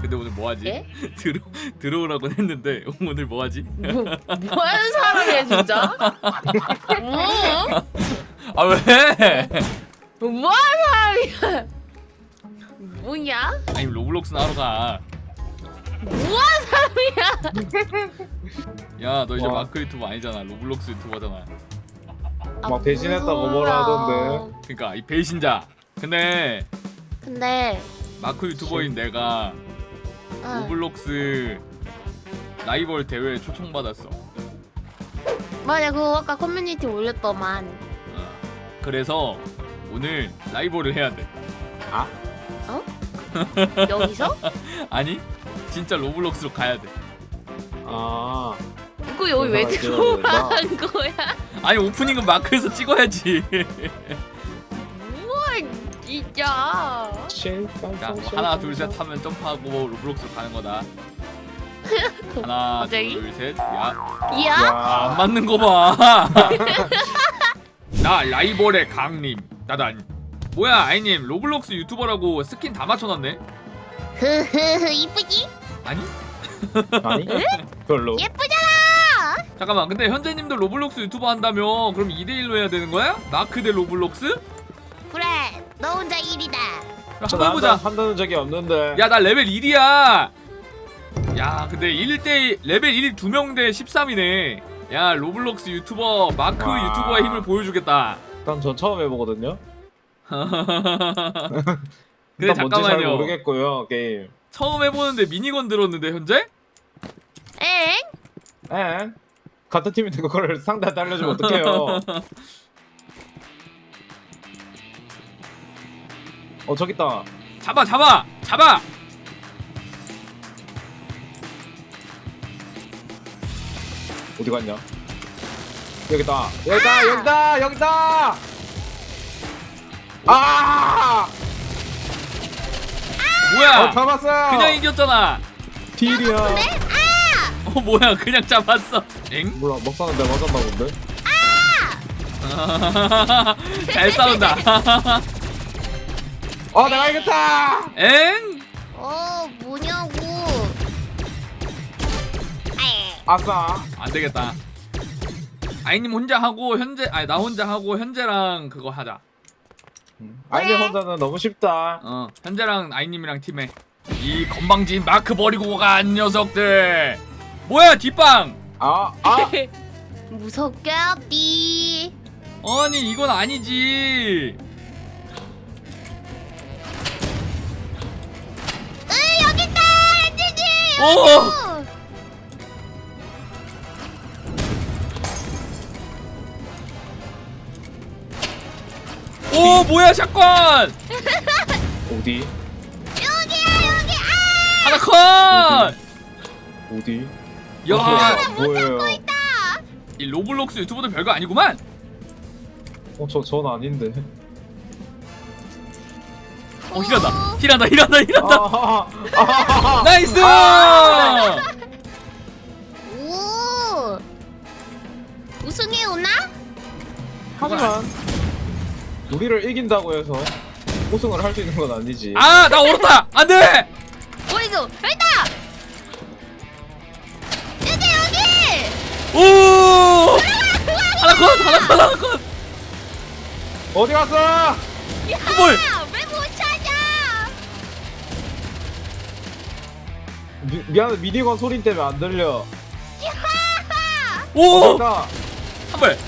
근데 오늘 뭐 하지? 예? 들어 들어오라고 했는데 오늘 뭐 하지? 뭐, 뭐 하는 사람이야 진짜? 어? 아 왜? 뭐 하는 사람이야? 뭐냐? 아니 로블록스나 하러 가. 뭐 하는 사람이야? 야 너 이제 와. 마크 유튜버 아니잖아. 로블록스 유튜버잖아. 막 배신했다고 뭐라 하던데. 그러니까 이 배신자. 근데 근데 마크 유튜버인 내가 어, 로블록스 라이벌 대회에 초청받았어. 맞아 그거 아까 커뮤니티 올렸더만 어. 그래서 오늘 라이벌을 해야 돼. 여기서? 아니 진짜 로블록스로 가야 돼. 아. 이거 여기 왜 들어간 거야? 아니 오프닝은 마크에서 찍어야지. 진짜 자, 뭐 하나 둘 셋 하면 점프하고 로블록스로 가는 거다. 하나 갑자기? 둘 셋. 야, 이야? 아, 안 맞는 거 봐. 나 라이벌의 강림 따단. 뭐야 아이님 로블록스 유튜버라고 스킨 다 맞춰놨네? 흐흐흐 이쁘지? 아니? 아니? 별로. 예쁘잖아 잠깐만 근데 현재님도 로블록스 유튜버 한다며 그럼 2대 1로 해야 되는 거야? 마크 대 로블록스? 그래 너 혼자 한번 해보자 남자 한다는 적이 없는데. 야 나 레벨 1이야 야 근데 1대 레벨 1 2명 대 13이네 야 로블록스 유튜버 마크 와. 유튜버의 힘을 보여주겠다 일단 저 처음 해보거든요. 근데 일단 뭔지 잘 잠깐만요 모르겠고요 게임. 처음 해보는데 미니건 들었는데 현재? 엥? 에? 같은 팀인데 그걸 상대한테 알려주면 어떡해요? 어 저기 있다. 잡아 잡아 잡아 어디 갔냐? 여기다. 여기다. 여기다. 여기다. 아! 뭐야 어 잡았어. 그냥 이겼잖아 딜이야. 어 뭐야 그냥 잡았어 엥? 몰라 먹사는데 맞았나 본데. 잘 싸운다 어 내가 이겼다. 엥? 어 뭐냐고 아이, 아싸. 안 되겠다. 아이님 혼자 하고 현재 아니 나 혼자 하고 현재랑 그거 하자. 아이네 왜? 혼자는 너무 쉽다. 어 현재랑 아이님이랑 팀해. 이 건방진 마크 버리고 간 녀석들. 뭐야 뒷방? 아 아. 무섭겠디 아니 이건 아니지. 현진이 오! 오 뭐야 샷건 어디? 여기야 여기 아 하나 컷. 어디? 야, 뭐예요? 이 로블록스 유튜버도 별거 아니구만. 어저 전 아닌데. 어 힐한다, 힐한다, 힐한다, 힐한다. 아, 아, 나이스! 오 우승해 오나? 하지만 우리를 이긴다고 해서 우승을 할 수 있는 건 아니지. 아, 나 얼었다. 안 돼. 어이구 여기다 여기 여기 오! 하나 컷, 하나 컷, 하나 컷. 어디 갔어? 뭘? 야왜 미, 미안해 미니건 소리 때문에 안 들려. 오! 한 발.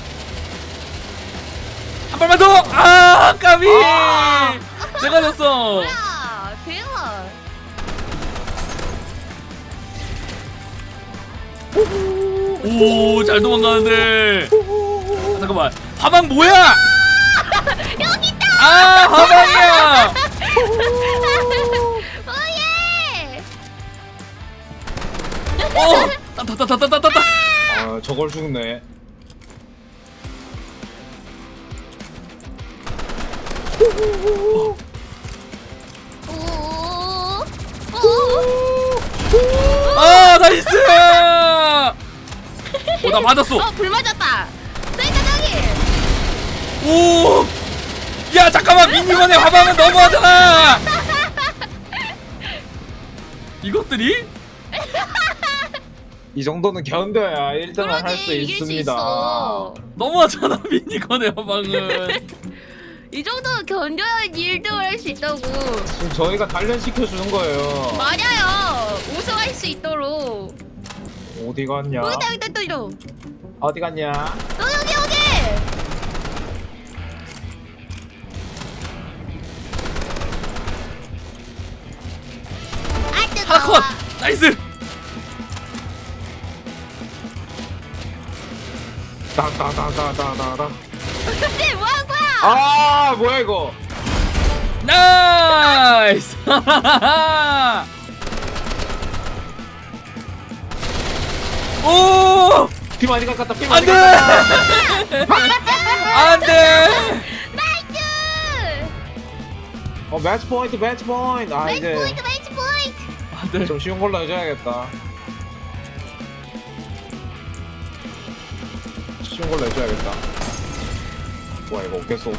한 발만 더. 아, 까비. 아! 내가 졌어. 야 대박 오, 잘 도망가는데. 아, 잠깐만. 화방 뭐야? 여기 있다 아, 화방이야. 어, 따따따따따따따. 아 저걸 죽네. 오 아, 나이스. 오, 나 맞았어. 어, 불 맞았다. 저기다 저기. 오! 야 잠깐만 미니건의 화방은 너무하잖아! 이것들이 이 정도는 견뎌야 1등을 할 수 그러지, 이길 수 있습니다. 있어. 너무하잖아 미니건 에어방은 이 정도는 견뎌야지 1등을 할 수 있다고. 지금 저희가 단련시켜 주는 거예요. 맞아요. 우승할 수 있도록. 어디 갔냐? 여기다 여기다 또 이러. 어디 갔냐? 또 여기 여기. 아 뜨거워. 하나 컷 나이스 따따따따따따. 근데 뭐한 거야? 아 뭐야 이거? 나이스 오 피 많이 깎았다. 피 많이 안돼 깎았다. 안 돼 나이스. 어 매치 포인트 매치 포인트. 아 매치 이제 포인트 매치 포인트. 안 돼 좀 쉬운 걸로 해줘야겠다. 걸로 해줘야겠다. 뭐야 이거 계속.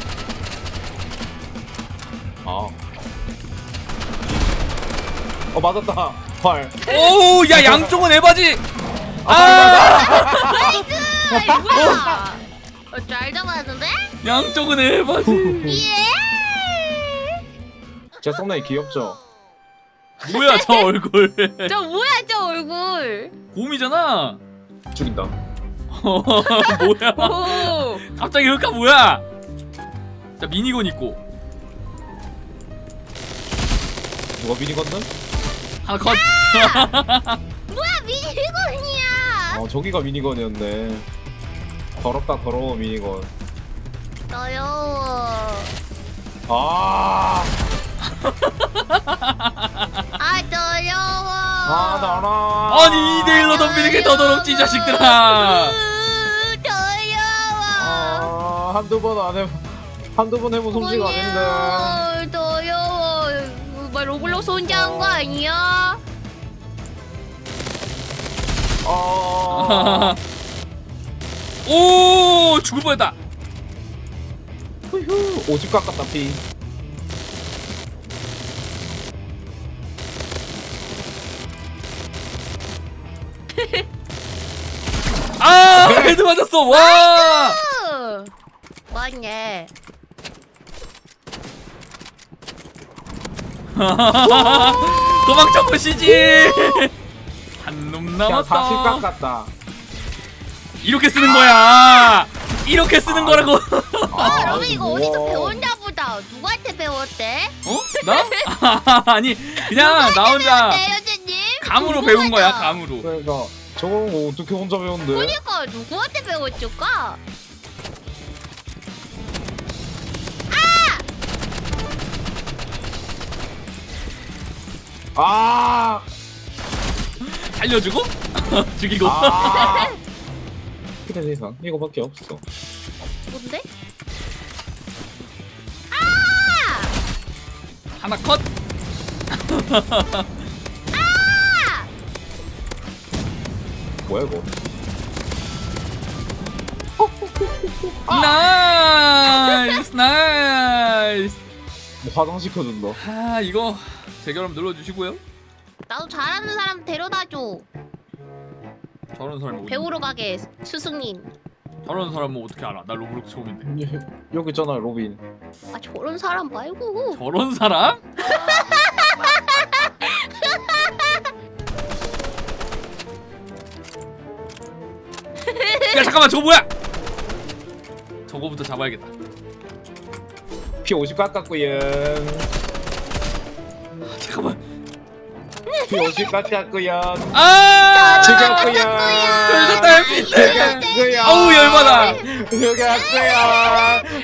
아. 어 맞았다. 활. 오야 양쪽은 에바지 아 나이스. 아이, 뭐야? 어, 잘 잡았는데? 양쪽은 에바지 예. 제 썸네일 귀엽죠? 뭐야 저 얼굴 저 뭐야 저 얼굴? 아. 곰이잖아 죽인다. 뭐야 오. 갑자기 흑카 뭐야 자 미니건 있고 누가 미니 건는? 하나 컷 뭐야 미니건이야. 어 저기가 미니건이었네. 더럽다 더러워 미니건. 더러워. 아. 아 더러워. 아 나라. 아니 2대1로 덤비는 게 더 더럽지 이 자식들아 으, 더러워. 아 한두 번 안 해. 한두 번 해본 솜씨가 아닌데. 더러워. 뭐 로블록스 혼자 한 거 아니야? 아. 오 죽을 뻔했다 후휴 오집 깎았다 피. 아 헤드 맞았어 와 으, 맞네. 도망쳐 보시지 한 놈야 남았다 40 깎았다. 이렇게 쓰는 거야 이렇게 쓰는 거라고 아, 로빈 이거 우와. 어디서 배웠나 보다. 누구한테 배웠대? 어? 나? 아니 그냥 나 혼자 배웠대? 감으로 배운 거야 궁금하다. 감으로 그러니까 저건 뭐 어떻게 혼자 배운대? 그러니까 누구한테 배웠을까? 아. 살려주고 죽이고 아. 그래 세상 이거밖에 없어. 뭔데? 아! 하나 컷 뭐야 이거? 나이스 나이스 뭐 화장 시켜준다. 아 이거 재결함 눌러주시고요 나도 잘하는 사람 데려다줘. 저런 사람이 어디 배우러 가게 스승님. 저런 사람은 어떻게 알아 나 로블록스 처음인데 여기 있잖아 로빈. 아 저런 사람 말고. 저런 사람? 야 잠깐만 저거 뭐야 저거부터 잡아야겠다 피50 깎았구요. 잠깐만 피50 깎았구요. 아 죽였구요. 걸렸다 해피인데 죽였구요. 아우 열받아 죽였구요.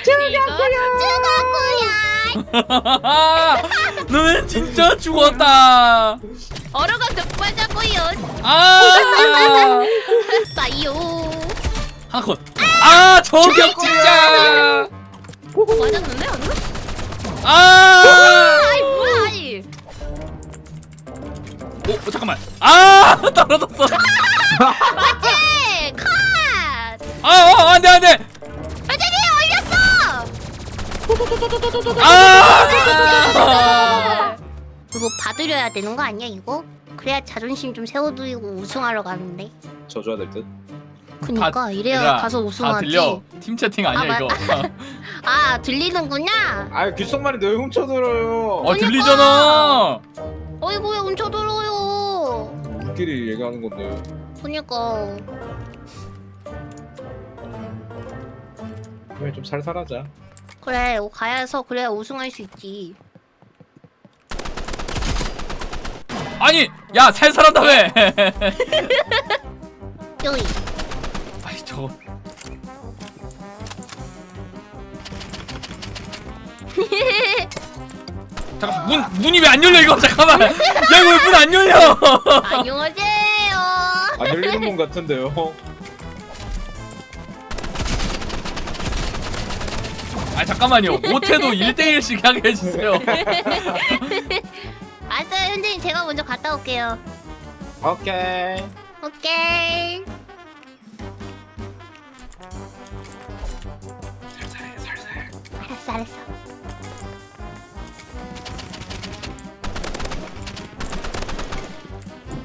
죽었구야. 너는 진짜 죽었다 얼어가 급발자고요. 아 빠이요. 하컷 아 저격 진짜 맞았는데 안 돼? 아 아이 뭐야 아니. 오, 어, 잠깐만. 아, 떨어졌어. 맞지? 컷. 아, 어, 안 돼, 안 돼. 여자님 올렸어. 아! 그거 봐드려야 되는 거 아니야 이거? 그래야 자존심 좀 세워두고 우승하러 가는데. 져줘야 될 듯. 그니까 이래야 얘들아, 가서 다 우승하지. 들려 팀 채팅 아니야 아, 이거 아 들리는구나. 아 귓속말이 늘 훔쳐들어요. 어 들리잖아 어이구 왜 훔쳐들어요. 우리끼리 얘기하는 건데. 그니까. 그냥 좀 살살하자. 그래 가야서 그래야 우승할 수 있지. 아니 야 살살한다며 여기. 저거 잠깐 문 문이 왜 안 열려 이거 잠깐만 야 이거 왜 문 안 열려 안녕하세요. 안 열리는 문 같은데요. 아 잠깐만요 못해도 1대1씩 하게 해주세요 알았어요 현진이 제가 먼저 갔다 올게요. 오케이. 오케이. 알았어.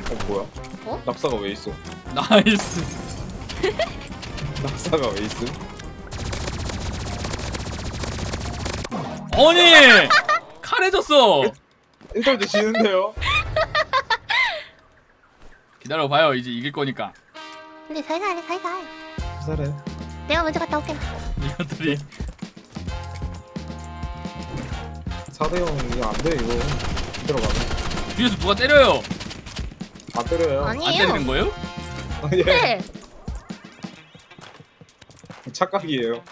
어 뭐야? 어? 낙사가 왜 있어? 나이스 낙사가 왜 있음? 아니 칼해졌어 일단 드시는데요? 기다려봐요 이제 이길 거니까 근데 살살 해 살살. 살살해. 내가 먼저 갔다 올게. 이것들이 4대 0 이거 안돼 이거. 들어가면 뒤에서 누가 때려요 안 때려요. 안 아니에요. 때리는 거예요? 예. 네. 착각이에요.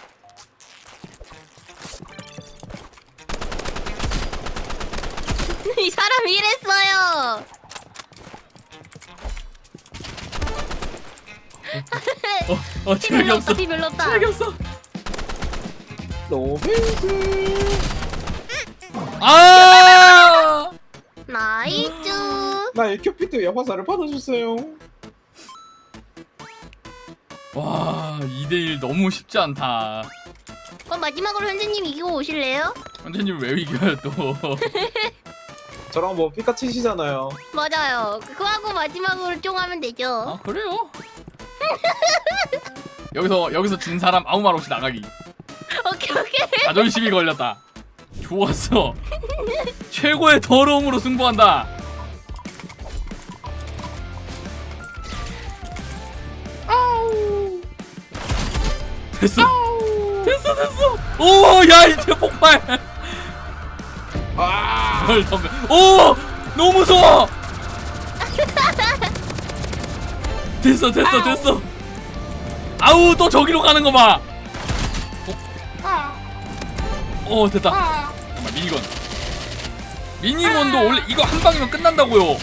이 사람 이랬어요. 어, 어피 체력이 별로 없어. 피 별로 없다. 체력이 없어. 아 나이스. 나 에큐피트 화살을 받아줬어요. 와 2대1 너무 쉽지 않다 그럼 마지막으로 현진님 이기고 오실래요? 선생님 왜 이겨요 또 저랑 뭐 피카치시잖아요. 맞아요. 그거 하고 마지막으로 쫑 하면 되죠. 아 그래요? 여기서 여기서 진 사람 아무 말 없이 나가기 오케이 오케이. 자존심이 걸렸다 좋았어. 최고의 더러움으로 승부한다. 됐어. 됐어 됐어. 오야 이제 폭발. 아! 뭘 덤벼. 오 너무 무서워. 됐어 됐어 됐어. 아우 또 저기로 가는 거봐. 어? 어 됐다 잠깐만 미니건. 미니건도 원래 이거 한 방이면 끝난다고요.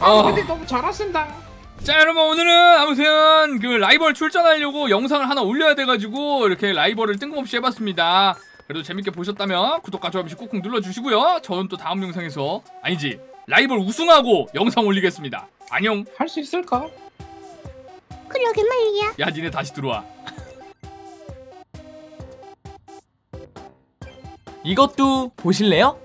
아, 너무 잘하신다. 자 여러분 오늘은 아무튼 그 라이벌 출전하려고 영상을 하나 올려야 돼가지고 이렇게 라이벌을 뜬금없이 해봤습니다. 그래도 재밌게 보셨다면 구독과 좋아요 꼭 꾹꾹 눌러주시고요. 저는 또 다음 영상에서 아니지 라이벌 우승하고 영상 올리겠습니다. 안녕. 할 수 있을까? 그러게 말이야. 야 니네 다시 들어와 이것도 보실래요?